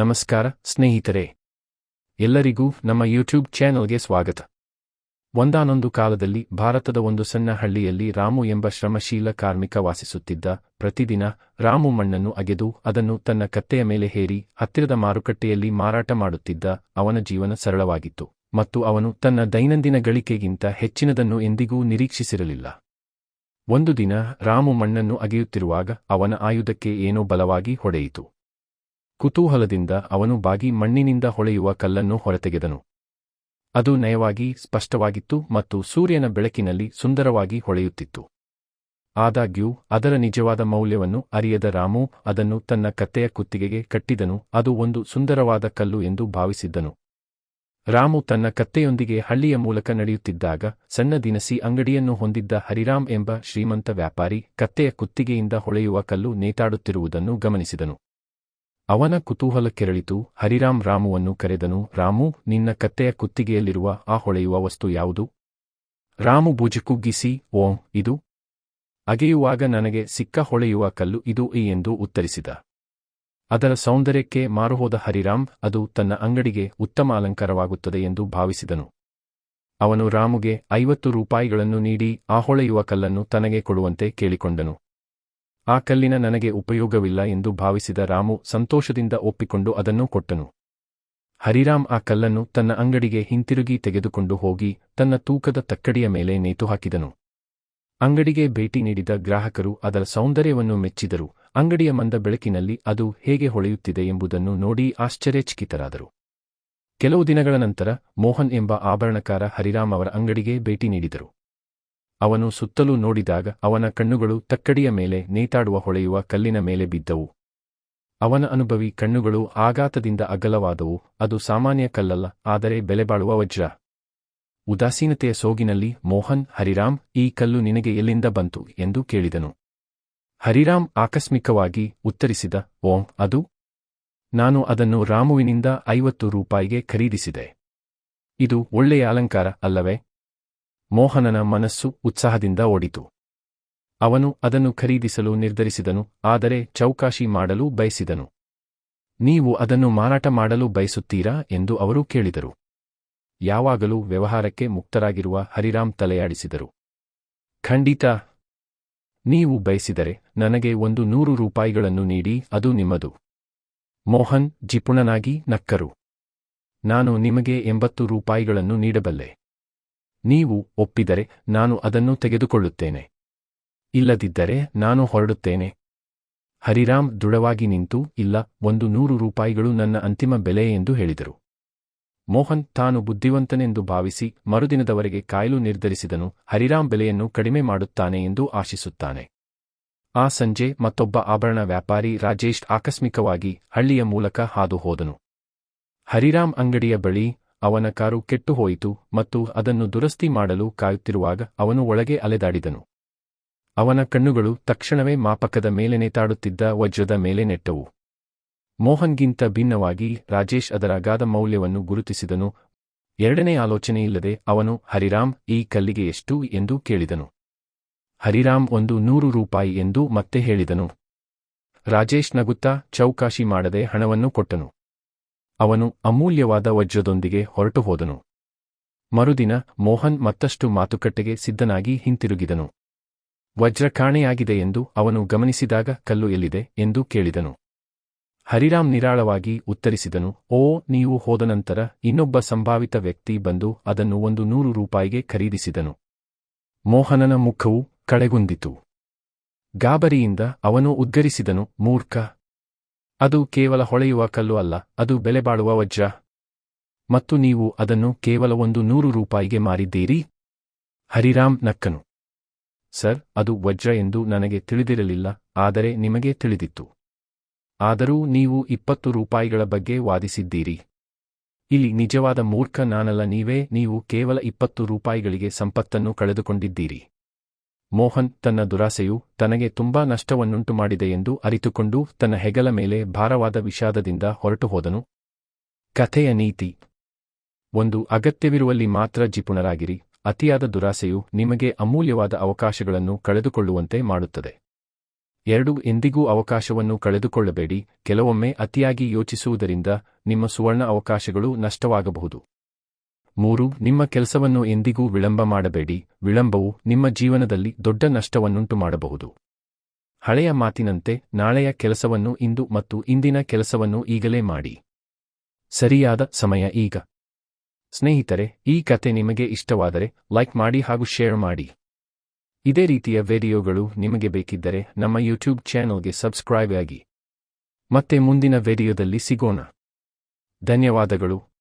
ನಮಸ್ಕಾರ, ಸ್ನೇಹಿತರೆ. ಎಲ್ಲರಿಗೂ ನಮ್ಮ ಯೂಟ್ಯೂಬ್ ಚಾನೆಲ್ಗೆ ಸ್ವಾಗತ. ಒಂದಾನೊಂದು ಕಾಲದಲ್ಲಿ ಭಾರತದ ಒಂದು ಸಣ್ಣ ಹಳ್ಳಿಯಲ್ಲಿ ರಾಮು ಎಂಬ ಶ್ರಮಶೀಲ ಕಾರ್ಮಿಕ ವಾಸಿಸುತ್ತಿದ್ದ ಪ್ರತಿದಿನ ರಾಮು ಮಣ್ಣನ್ನು ಅಗೆದು ಅದನ್ನು ತನ್ನ ಕತ್ತೆಯ ಮೇಲೆ ಹೇರಿ ಹತ್ತಿರದ ಮಾರುಕಟ್ಟೆಯಲ್ಲಿ ಮಾರಾಟ ಮಾಡುತ್ತಿದ್ದ ಅವನ ಜೀವನ ಸರಳವಾಗಿತ್ತು ಮತ್ತು ಅವನು ತನ್ನ ದೈನಂದಿನ ಗಳಿಕೆಗಿಂತ ಹೆಚ್ಚಿನದನ್ನು ಎಂದಿಗೂ ನಿರೀಕ್ಷಿಸಿರಲಿಲ್ಲ. ಒಂದು ದಿನ ರಾಮು ಮಣ್ಣನ್ನು ಅಗೆಯುತ್ತಿರುವಾಗ ಅವನ ಆಯುಧಕ್ಕೆ ಏನೋ ಬಲವಾಗಿ ಹೊಡೆಯಿತು. ಕುತೂಹಲದಿಂದ ಅವನು ಬಾಗಿ ಮಣ್ಣಿನಿಂದ ಹೊಳೆಯುವ ಕಲ್ಲನ್ನು ಹೊರತೆಗೆದನು. ಅದು ನಯವಾಗಿ, ಸ್ಪಷ್ಟವಾಗಿತ್ತು ಮತ್ತು ಸೂರ್ಯನ ಬೆಳಕಿನಲ್ಲಿ ಸುಂದರವಾಗಿ ಹೊಳೆಯುತ್ತಿತ್ತು. ಆದಾಗ್ಯೂ, ಅದರ ನಿಜವಾದ ಮೌಲ್ಯವನ್ನು ಅರಿಯದ ರಾಮು ಅದನ್ನು ತನ್ನ ಕತ್ತೆಯ ಕುತ್ತಿಗೆಗೆ ಕಟ್ಟಿದನು, ಅದು ಒಂದು ಸುಂದರವಾದ ಕಲ್ಲು ಎಂದು ಭಾವಿಸಿದ್ದನು. ರಾಮು ತನ್ನ ಕತ್ತೆಯೊಂದಿಗೆ ಹಳ್ಳಿಯ ಮೂಲಕ ನಡೆಯುತ್ತಿದ್ದಾಗ, ಸಣ್ಣ ದಿನಸಿ ಅಂಗಡಿಯನ್ನು ಹೊಂದಿದ್ದ ಹರಿರಾಮ್ ಎಂಬ ಶ್ರೀಮಂತ ವ್ಯಾಪಾರಿ ಕತ್ತೆಯ ಕುತ್ತಿಗೆಯಿಂದ ಹೊಳೆಯುವ ಕಲ್ಲು ನೇತಾಡುತ್ತಿರುವುದನ್ನು ಗಮನಿಸಿದನು. ಅವನ ಕುತೂಹಲ ಕೆರಳಿತು, ಹರಿರಾಮ್ ರಾಮುವನ್ನು ಕರೆದನು, ರಾಮು, ನಿನ್ನ ಕತ್ತೆಯ ಕುತ್ತಿಗೆಯಲ್ಲಿರುವ ಆ ಹೊಳೆಯುವ ವಸ್ತು ಯಾವುದು? ರಾಮು ಭುಜಕುಗ್ಗಿಸಿ ಓಂ, ಇದು? ಅಗೆಯುವಾಗ ನನಗೆ ಸಿಕ್ಕ ಹೊಳೆಯುವ ಕಲ್ಲು ಇದು ಈ ಎಂದು ಉತ್ತರಿಸಿದ. ಅದರ ಸೌಂದರ್ಯಕ್ಕೆ ಮಾರುಹೋದ ಹರಿರಾಮ್, ಅದು ತನ್ನ ಅಂಗಡಿಗೆ ಉತ್ತಮ ಅಲಂಕಾರವಾಗುತ್ತದೆ ಎಂದು ಭಾವಿಸಿದನು. ಅವನು ರಾಮುಗೆ, ಐವತ್ತು ರೂಪಾಯಿಗಳನ್ನು ನೀಡಿ, ಆ ಹೊಳೆಯುವ ಕಲ್ಲನ್ನು ತನಗೆ ಕೊಡುವಂತೆ ಕೇಳಿಕೊಂಡನು. ಆ ಕಲ್ಲಿನ ನನಗೆ ಉಪಯೋಗವಿಲ್ಲ ಎಂದು ಭಾವಿಸಿದ ರಾಮು ಸಂತೋಷದಿಂದ ಒಪ್ಪಿಕೊಂಡು ಅದನ್ನು ಕೊಟ್ಟನು. ಹರಿರಾಮ್ ಆ ಕಲ್ಲನ್ನು ತನ್ನ ಅಂಗಡಿಗೆ ಹಿಂತಿರುಗಿ ತೆಗೆದುಕೊಂಡು ಹೋಗಿ ತನ್ನ ತೂಕದ ತಕ್ಕಡಿಯ ಮೇಲೆ ನೇತು ಹಾಕಿದನು. ಅಂಗಡಿಗೆ ಭೇಟಿ ನೀಡಿದ ಗ್ರಾಹಕರು ಅದರ ಸೌಂದರ್ಯವನ್ನು ಮೆಚ್ಚಿದರು. ಅಂಗಡಿಯ ಮಂದ ಬೆಳಕಿನಲ್ಲಿ ಅದು ಹೇಗೆ ಹೊಳೆಯುತ್ತಿದೆ ಎಂಬುದನ್ನು ನೋಡಿ ಆಶ್ಚರ್ಯಚಕಿತರಾದರು. ಕೆಲವು ದಿನಗಳ ನಂತರ ಮೋಹನ್ ಎಂಬ ಆಭರಣಕಾರ ಹರಿರಾಮ್ ಅವರ ಅಂಗಡಿಗೆ ಭೇಟಿ ನೀಡಿದರು. ಅವನು ಸುತ್ತಲೂ ನೋಡಿದಾಗ ಅವನ ಕಣ್ಣುಗಳು ತಕ್ಕಡಿಯ ಮೇಲೆ ನೇತಾಡುವ ಹೊಳೆಯುವ ಕಲ್ಲಿನ ಮೇಲೆ ಬಿದ್ದವು. ಅವನ ಅನುಭವಿ ಕಣ್ಣುಗಳು ಆಘಾತದಿಂದ ಅಗಲವಾದವು. ಅದು ಸಾಮಾನ್ಯ ಕಲ್ಲಲ್ಲ, ಆದರೆ ಬೆಲೆಬಾಳುವ ವಜ್ರ. ಉದಾಸೀನತೆಯ ಸೋಗಿನಲ್ಲಿ ಮೋಹನ್, ಹರಿರಾಮ್, ಈ ಕಲ್ಲು ನಿನಗೆ ಎಲ್ಲಿಂದ ಬಂತು ಎಂದು ಕೇಳಿದನು. ಹರಿರಾಮ್ ಆಕಸ್ಮಿಕವಾಗಿ ಉತ್ತರಿಸಿದ, ಓಂ, ಅದು? ನಾನು ಅದನ್ನು ರಾಮುವಿನಿಂದ ಐವತ್ತು ರೂಪಾಯಿಗೆ ಖರೀದಿಸಿದೆ. ಇದು ಒಳ್ಳೆಯ ಅಲಂಕಾರ ಅಲ್ಲವೇ? ಮೋಹನನ ಮನಸ್ಸು ಉತ್ಸಾಹದಿಂದ ಓಡಿತು. ಅವನು ಅದನ್ನು ಖರೀದಿಸಲು ನಿರ್ಧರಿಸಿದನು, ಆದರೆ ಚೌಕಾಶಿ ಮಾಡಲು ಬಯಸಿದನು. ನೀವು ಅದನ್ನು ಮಾರಾಟ ಮಾಡಲು ಬಯಸುತ್ತೀರಾ ಎಂದು ಅವರು ಕೇಳಿದರು. ಯಾವಾಗಲೂ ವ್ಯವಹಾರಕ್ಕೆ ಮುಕ್ತರಾಗಿರುವ ಹರಿರಾಮ್ ತಲೆಯಾಡಿಸಿದರು. ಖಂಡಿತ, ನೀವು ಬಯಸಿದರೆ ನನಗೆ ಒಂದು ನೂರು ರೂಪಾಯಿಗಳನ್ನು ನೀಡಿ, ಅದು ನಿಮ್ಮದು. ಮೋಹನ್ ಜಿಪುಣನಾಗಿ ನಕ್ಕರು. ನಾನು ನಿಮಗೆ ಎಂಬತ್ತು ರೂಪಾಯಿಗಳನ್ನು ನೀಡಬಲ್ಲೆ. ನೀವು ಒಪ್ಪಿದರೆ ನಾನು ಅದನ್ನು ತೆಗೆದುಕೊಳ್ಳುತ್ತೇನೆ. ಇಲ್ಲದಿದ್ದರೆ ನಾನು ಹೊರಡುತ್ತೇನೆ. ಹರಿರಾಮ್ ದೃಢವಾಗಿ ನಿಂತು, ಇಲ್ಲ, ಒಂದು ನೂರು ರೂಪಾಯಿಗಳು ನನ್ನ ಅಂತಿಮ ಬೆಲೆ ಎಂದು ಹೇಳಿದರು. ಮೋಹನ್ ತಾನು ಬುದ್ಧಿವಂತನೆಂದು ಭಾವಿಸಿ ಮರುದಿನದವರೆಗೆ ಕಾಯಲು ನಿರ್ಧರಿಸಿದನು, ಹರಿರಾಮ್ ಬೆಲೆಯನ್ನು ಕಡಿಮೆ ಮಾಡುತ್ತಾನೆ ಎಂದು ಆಶಿಸುತ್ತಾನೆ. ಆ ಸಂಜೆ ಮತ್ತೊಬ್ಬ ಆಭರಣ ವ್ಯಾಪಾರಿ ರಾಜೇಶ್ ಆಕಸ್ಮಿಕವಾಗಿ ಹಳ್ಳಿಯ ಮೂಲಕ ಹಾದು ಹೋದನು. ಹರಿರಾಮ್ ಅಂಗಡಿಯ ಬಳಿ ಅವನ ಕಾರು ಕೆಟ್ಟುಹೋಯಿತು ಮತ್ತು ಅದನ್ನು ದುರಸ್ತಿ ಮಾಡಲು ಕಾಯುತ್ತಿರುವಾಗ ಅವನು ಒಳಗೆ ಅಲೆದಾಡಿದನು. ಅವನ ಕಣ್ಣುಗಳು ತಕ್ಷಣವೇ ಮಾಪಕದ ಮೇಲೆ ನೇತಾಡುತ್ತಿದ್ದ ವಜ್ರದ ಮೇಲೆ ನೆಟ್ಟವು. ಮೋಹನ್ಗಿಂತ ಭಿನ್ನವಾಗಿ ರಾಜೇಶ್ ಅದರ ಅಗಾಧ ಮೌಲ್ಯವನ್ನು ಗುರುತಿಸಿದನು. ಎರಡನೇ ಆಲೋಚನೆಯಿಲ್ಲದೆ ಅವನು, ಹರಿರಾಮ್, ಈ ಕಲ್ಲಿಗೆ ಎಷ್ಟು? ಎಂದು ಕೇಳಿದನು. ಹರಿರಾಮ್, ಒಂದು ನೂರು ರೂಪಾಯಿ ಎಂದು ಮತ್ತೆ ಹೇಳಿದನು. ರಾಜೇಶ್ ನಗುತ್ತಾ ಚೌಕಾಶಿ ಮಾಡದೆ ಹಣವನ್ನು ಕೊಟ್ಟನು. ಅವನು ಅಮೂಲ್ಯವಾದ ವಜ್ರದೊಂದಿಗೆ ಹೊರಟುಹೋದನು ಮರುದಿನ ಮೋಹನ್ ಮತ್ತಷ್ಟು ಮಾತುಕಟ್ಟೆಗೆ ಸಿದ್ಧನಾಗಿ ಹಿಂತಿರುಗಿದನು. ವಜ್ರ ಕಾಣೆಯಾಗಿದೆ ಎಂದು ಅವನು ಗಮನಿಸಿದಾಗ ಕಲ್ಲು ಎಲ್ಲಿದೆ ಎಂದು ಕೇಳಿದನು. ಹರಿರಾಮ್ ನಿರಾಳವಾಗಿ ಉತ್ತರಿಸಿದನು, ಓ, ನೀವು ಹೋದ ನಂತರ ಇನ್ನೊಬ್ಬ ಸಂಭಾವಿತ ವ್ಯಕ್ತಿ ಬಂದು ಅದನ್ನು ಒಂದು ನೂರು ರೂಪಾಯಿಗೆ ಖರೀದಿಸಿದನು. ಮೋಹನನ ಮುಖವು ಕಳೆಗುಂದಿತು. ಗಾಬರಿಯಿಂದ ಅವನು ಉದ್ಗರಿಸಿದನು, ಮೂರ್ಖ ಅದು ಕೇವಲ ಹೊಳೆಯುವ ಕಲ್ಲು ಅಲ್ಲ, ಅದು ಬೆಲೆಬಾಳುವ ವಜ್ರ. ಮತ್ತು ನೀವು ಅದನ್ನು ಕೇವಲ ಒಂದು ನೂರು ರೂಪಾಯಿಗೆ ಮಾರಿದ್ದೀರಿ? ಹರಿರಾಮ್ ನಕ್ಕನು. ಸರ್, ಅದು ವಜ್ರ ಎಂದು ನನಗೆ ತಿಳಿದಿರಲಿಲ್ಲ, ಆದರೆ ನಿಮಗೆ ತಿಳಿದಿತ್ತು. ಆದರೂ ನೀವು ಇಪ್ಪತ್ತು ರೂಪಾಯಿಗಳ ಬಗ್ಗೆ ವಾದಿಸಿದ್ದೀರಿ. ಇಲ್ಲಿ ನಿಜವಾದ ಮೂರ್ಖ ನಾನಲ್ಲ, ನೀವೇ, ನೀವು ಕೇವಲ ಇಪ್ಪತ್ತು ರೂಪಾಯಿಗಳಿಗೆ ಸಂಪತ್ತನ್ನು ಕಳೆದುಕೊಂಡಿದ್ದೀರಿ. ಮೋಹನ್ ತನ್ನ ದುರಾಸೆಯು ತನಗೆ ತುಂಬಾ ನಷ್ಟವನ್ನುಂಟು ಮಾಡಿದೆ ಎಂದು ಅರಿತುಕೊಂಡು ತನ್ನ ಹೆಗಲ ಮೇಲೆ ಭಾರವಾದ ವಿಷಾದದಿಂದ ಹೊರಟು ಹೋದನು ಕಥೆಯ ನೀತಿ. ಒಂದು ಅಗತ್ಯವಿರುವಲ್ಲಿ ಮಾತ್ರ ಜಿಪುಣರಾಗಿರಿ. ಅತಿಯಾದ ದುರಾಸೆಯು ನಿಮಗೆ ಅಮೂಲ್ಯವಾದ ಅವಕಾಶಗಳನ್ನು ಕಳೆದುಕೊಳ್ಳುವಂತೆ ಮಾಡುತ್ತದೆ. ಎರಡು, ಎಂದಿಗೂ ಅವಕಾಶವನ್ನು ಕಳೆದುಕೊಳ್ಳಬೇಡಿ. ಕೆಲವೊಮ್ಮೆ ಅತಿಯಾಗಿ ಯೋಚಿಸುವುದರಿಂದ ನಿಮ್ಮ ಸುವರ್ಣ ಅವಕಾಶಗಳು ನಷ್ಟವಾಗಬಹುದು. ಮೂರು, ನಿಮ್ಮ ಕೆಲಸವನ್ನು ಎಂದಿಗೂ ವಿಳಂಬ ಮಾಡಬೇಡಿ. ವಿಳಂಬವು ನಿಮ್ಮ ಜೀವನದಲ್ಲಿ ದೊಡ್ಡ ನಷ್ಟವನ್ನುಂಟು ಮಾಡಬಹುದು ಹಳೆಯ ಮಾತಿನಂತೆ, ನಾಳೆಯ ಕೆಲಸವನ್ನು ಇಂದು ಮತ್ತು ಇಂದಿನ ಕೆಲಸವನ್ನು ಈಗಲೇ ಮಾಡಿ. ಸರಿಯಾದ ಸಮಯ ಈಗ. ಸ್ನೇಹಿತರೆ, ಈ ಕತೆ ನಿಮಗೆ ಇಷ್ಟವಾದರೆ ಲೈಕ್ ಮಾಡಿ ಹಾಗೂ ಶೇರ್ ಮಾಡಿ. ಇದೇ ರೀತಿಯ ವಿಡಿಯೋಗಳು ನಿಮಗೆ ಬೇಕಿದ್ದರೆ ನಮ್ಮ ಯೂಟ್ಯೂಬ್ ಚಾನೆಲ್ಗೆ ಸಬ್ಸ್ಕ್ರೈಬ್ ಆಗಿ. ಮತ್ತೆ ಮುಂದಿನ ವಿಡಿಯೋದಲ್ಲಿ ಸಿಗೋಣ. ಧನ್ಯವಾದಗಳು.